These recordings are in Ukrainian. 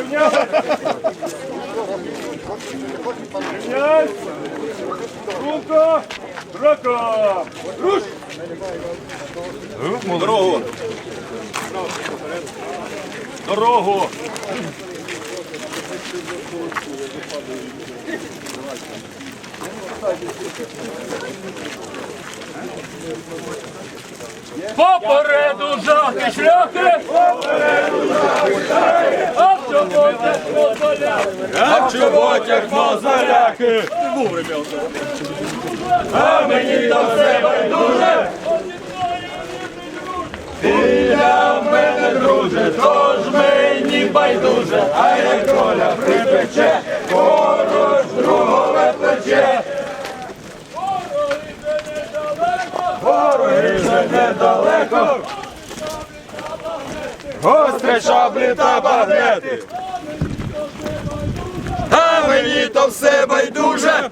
Рівняй! Рівняй! Струнко! Драка! Руш! Дорогу! Дорогу! Попереду жахи шляхи! В чоботях москаляки! А в чоботях мозоляки! А мені до себе дуже! Біля мене, друже, тож мені байдуже, а як доля припече, поруч другове плече. Вороги вже недалеко, гострі шаблі та багнети. А мені то все байдуже.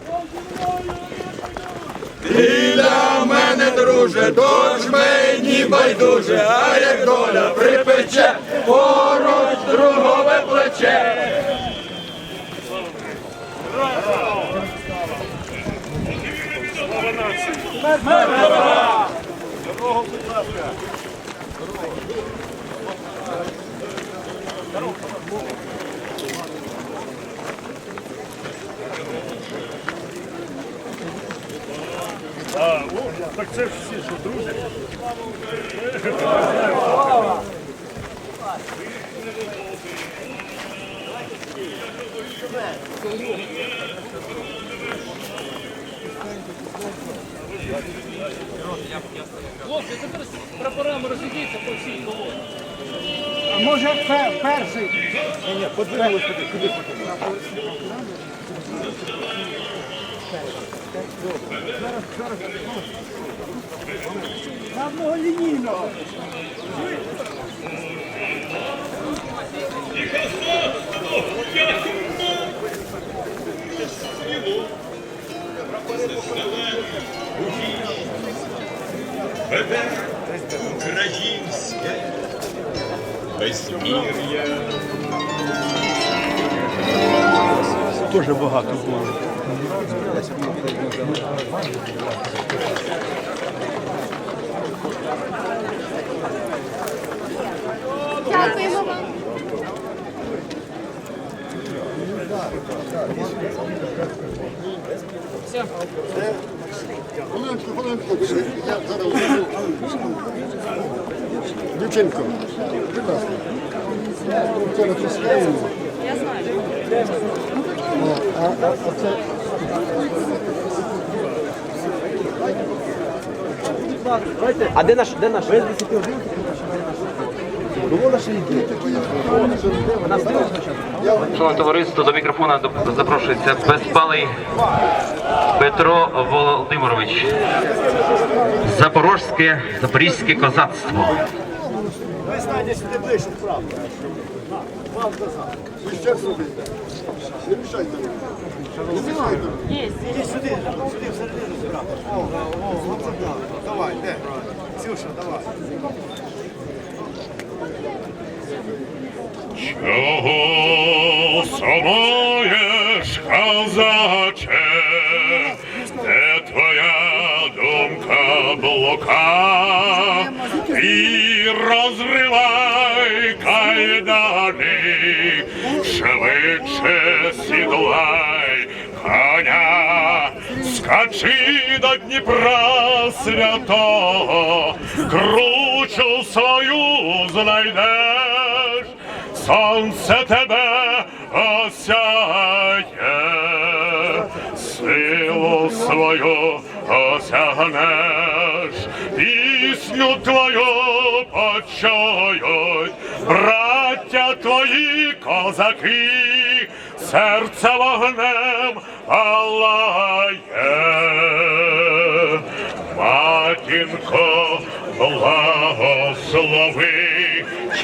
Біля мене, друже, тож мені байдуже, а як доля припече, поруч другове плече. Так це ж всі, що друзі. Хлопці, тепер з прапорами розійдіться по всій колоні. А може пе- перший? На одного лінійного. Українське безмір'я. Дуже багато було. Дякуємо вам. Хвилинку, хвилинку. Я зараз. Дівчинко, будь ласка. Це натискаємо. Я знаю. А, а, а це... А де наш, де наш? Шановне товариство, до мікрофона запрошується безпалий Петро Володимирович. Запорозьке, запорізьке козацтво. Ви знаєте, сюди ближче, назад. Ви ще зробите. Не сюди, сюди всередину справа. Давай, де? Ксюша, давай. Чого сумуєш, козаче? Де твоя думка блука? І розривай кайдани, швидше сідлай коня, скачи до Дніпра святого, кручу свою знайдеш, сонце тебе осяє, силу свою осягнеш, пісню твою почують, браття твої козаки, серце вогнем палає. Матінко, благослови,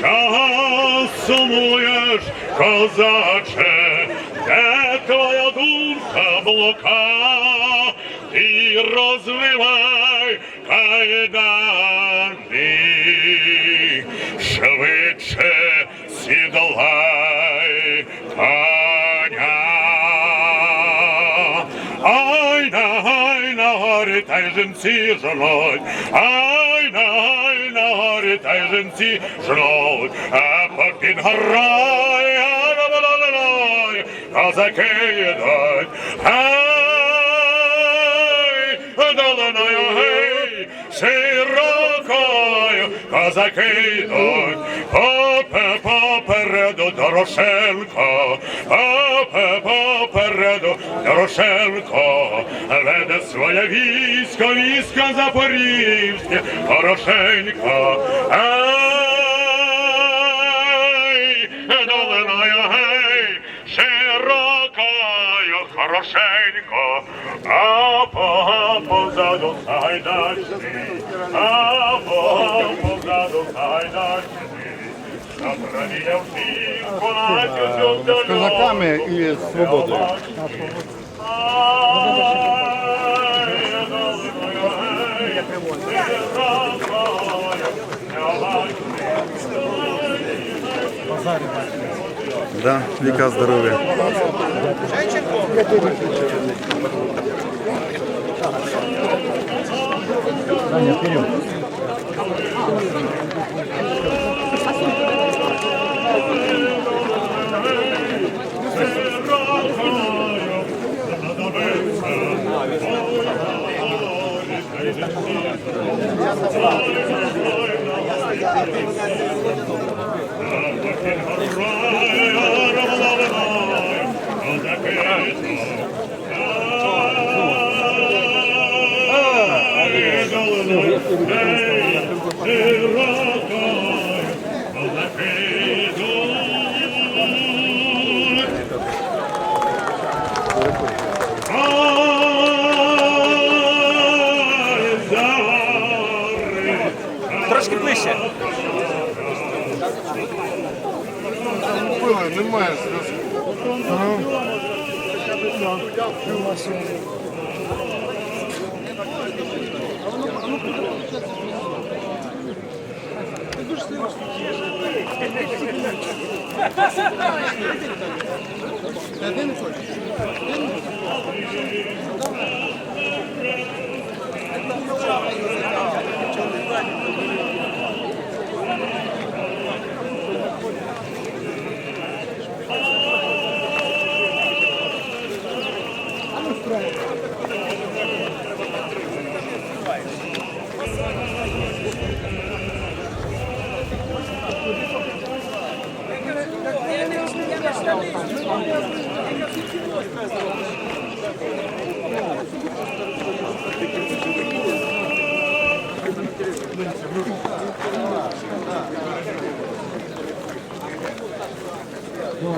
чого сумуєш, козаче, де твоя думка блука, і розвивай кайдани, швидше сідлай коня. Ай на ай на горі та й жінці жнуть, ай ай горі та й жінці! Жнуть, а попід горою, козаки йдуть, Гей, долиною гей, широкою, козаки йдуть, попе попереду Дорошенко, попе попереду Дорошенко, веде своє військо, військо Запорізьке, Порошенко, З козаками і з свободою. Да, віка здоров'я. Oh! Трошки ближче. Немає зв'язку.